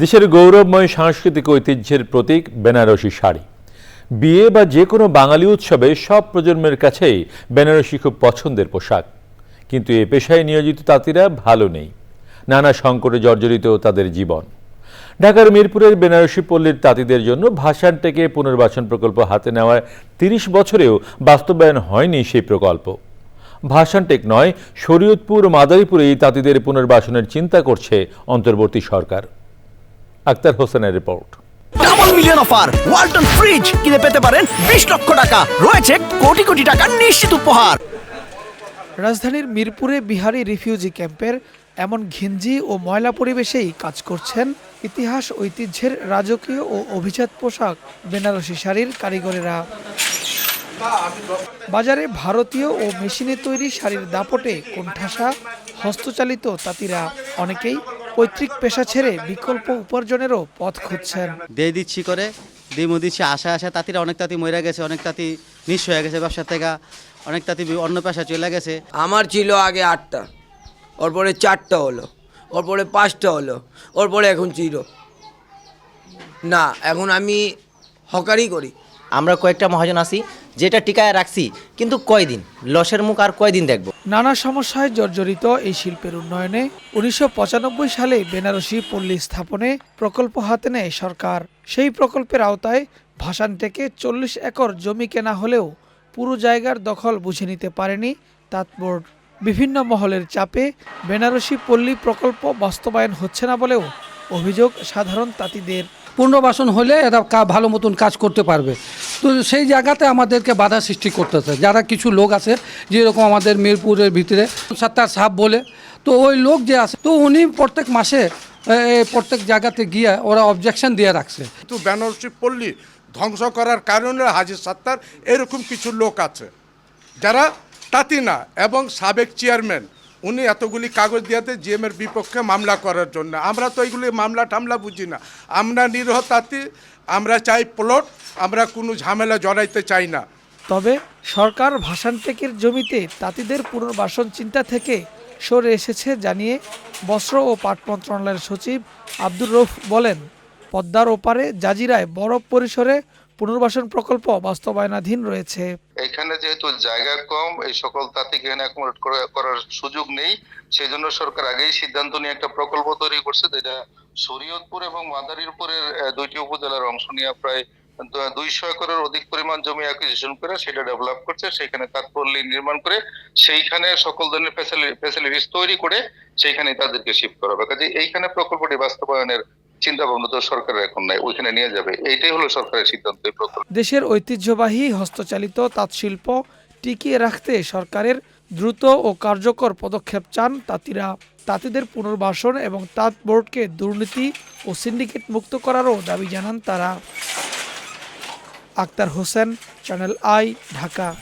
দেশের গৌরবময় সাংস্কৃতিক ঐতিহ্যের প্রতীক বেনারসি শাড়ি। বিয়ে বা যে কোনো বাঙালি উৎসবে সব প্রজন্মের কাছেই বেনারসি খুব পছন্দের পোশাক। কিন্তু এ পেশায় নিয়োজিত তাঁতিরা ভালো নেই। নানা সংকটে জর্জরিত তাদের জীবন। ঢাকার মিরপুরের বেনারসি পল্লীর তাঁতিদের জন্য ভাষান থেকে পুনর্বাসন প্রকল্প হাতে নেওয়ার তিরিশ বছরেও বাস্তবায়ন হয়নি সেই প্রকল্প। ভাষানটেক নয়, শরীয়তপুর মাদারীপুরে এই তাঁতিদের পুনর্বাসনের চিন্তা করছে অন্তর্বর্তী সরকার। আক্তার হোসেনের report double million offer Walton fridge কিনে পেতে পারেন বিশ লক্ষ টাকা। রয়েছে কোটি কোটি টাকার নিশ্চিত উপহার। রাজধানীর মিরপুরে বিহারি রিফিউজি ক্যাম্পের এমন ঘিঞ্জি ও ময়লা পরিবেশেই কাজ করছেন ইতিহাস ঐতিহ্যের রাজকীয় ও অভিজাত পোশাক বেনারসি শাড়ির কারিগরেরা। বাজারে ভারতীয় ও মেশিনে তৈরি শাড়ির দাপটে কোণঠাসা হস্তচালিত তাঁতিরা। অনেকেই পৈতৃক পেশা ছেড়ে বিকল্প উপার্জনেরও পথ খুঁজছেন। দিয়ে দিচ্ছি করে দিমু দিচ্ছি আশা আশা তাঁতিরা অনেক তাঁতি মরে গেছে অনেক তাঁতি নিঃস্ব হয়ে গেছে ব্যবসা থেকে অনেক তাঁতি অন্য পেশা চলে গেছে। আমার ছিল আগে আটটা ওর পরে চারটা হলো ওর পরে পাঁচটা হলো ওর পরে এখন জিরো। না এখন আমি হকারি করি। আমরা কয়েকটা মহাজন আছি যেটা টিকায় রাখছি কিন্তু কয়দিন? লসের মুখ আর কয়দিন দেখব? নানা সমস্যায় জর্জরিত এই শিল্পের উন্নয়নে উনিশশো পঁচানব্বই সালে বেনারসি পল্লী স্থাপনে প্রকল্প হাতে নেয় সরকার। সেই প্রকল্পের আওতায় ভাসান থেকে চল্লিশ একর জমি কেনা হলেও পুরো জায়গার দখল বুঝে নিতে পারেনি তাঁত বোর্ড। বিভিন্ন মহলের চাপে বেনারসি পল্লী প্রকল্প বাস্তবায়ন হচ্ছে না বলেও অভিযোগ সাধারণ তাঁতিদের। পুনর্বাসন হলে এরা কা- ভালো মতন কাজ করতে পারবে। তো সেই জায়গাতে আমাদেরকে বাধা সৃষ্টি করতেছে। যারা কিছু লোক আছে, যেরকম আমাদের মিরপুরের ভিতরে, সাত্তার সাপ বলে, তো ওই লোক যে আছে, তো উনি প্রত্যেক মাসে প্রত্যেক জায়গাতে গিয়ে ওরা অবজেকশন দিয়ে রাখছে। কিন্তু বেনারসি পল্লী, ধ্বংস করার কারণে হাজির সাত্তার, এরকম কিছু লোক আছে, যারা তাঁতি না, এবং সাবেক চেয়ারম্যান উনি এতগুলি কাগজ দিয়াতে জিএমের বিপক্ষে মামলা করার জন্য। আমরা তো এইগুলি মামলা টামলা বুঝি না। আমরা নিরহ তাঁতি আমরা চাই প্লট, আমরা কোনো ঝামেলা জড়াইতে চাই না। তবে সরকার ভাসানটেকের জমিতে তাঁতিদের পুনর্বাসন চিন্তা থেকে সরে এসেছে জানিয়ে বস্ত্র ও পাট মন্ত্রণালয়ের সচিব আব্দুর রৌফ বলেন, পদ্মার ওপারে জাজিরায় বড় পরিসরে পুনর্বাসন প্রকল্প বাস্তবায়নাধীন রয়েছে। এখানে যেহেতু জায়গা কম, এই সকল তাঁতিকে এখানে অ্যাকোমোডেট করার সুযোগ নেই সেই জন্য সরকার আগেই সিদ্ধান্ত নিয়ে একটা প্রকল্প তৈরি করছে যেটা শরীয়তপুর এবং মাদারীপুরের দুইটি উপজেলার অংশ নিয়ে প্রায় দুইশো একরের অধিক পরিমাণ জমি অ্যাকুইজিশন করে সেটা ডেভেলপ করছে, সেখানে তাৎপল্লী নির্মাণ করে সেইখানে সকল ধরনের ফ্যাসিলিটিস তৈরি করে সেইখানে তাদেরকে শিফট করা হবে। কাজে এইখানে প্রকল্পটি বাস্তবায়নের চিন্তা ভাবনা তো সরকারের এখন নাই, ওইখানে নিয়ে যাবে। এইটাই হলো সরকারের সিদ্ধান্ত দেশের ঐতিহ্যবাহী হস্তচালিত তাঁতশিল্প টিকিয়ে রাখতে সরকারের দ্রুত ও কার্যকর পদক্ষেপ চান তাঁতিরা। তাঁতিদের পুনর্বাসন এবং তাঁত বোর্ডকে দুর্নীতি ও সিন্ডিকেট মুক্ত করারও দাবি জানান তারা। Akhtar Hossain, channel I, Dhaka.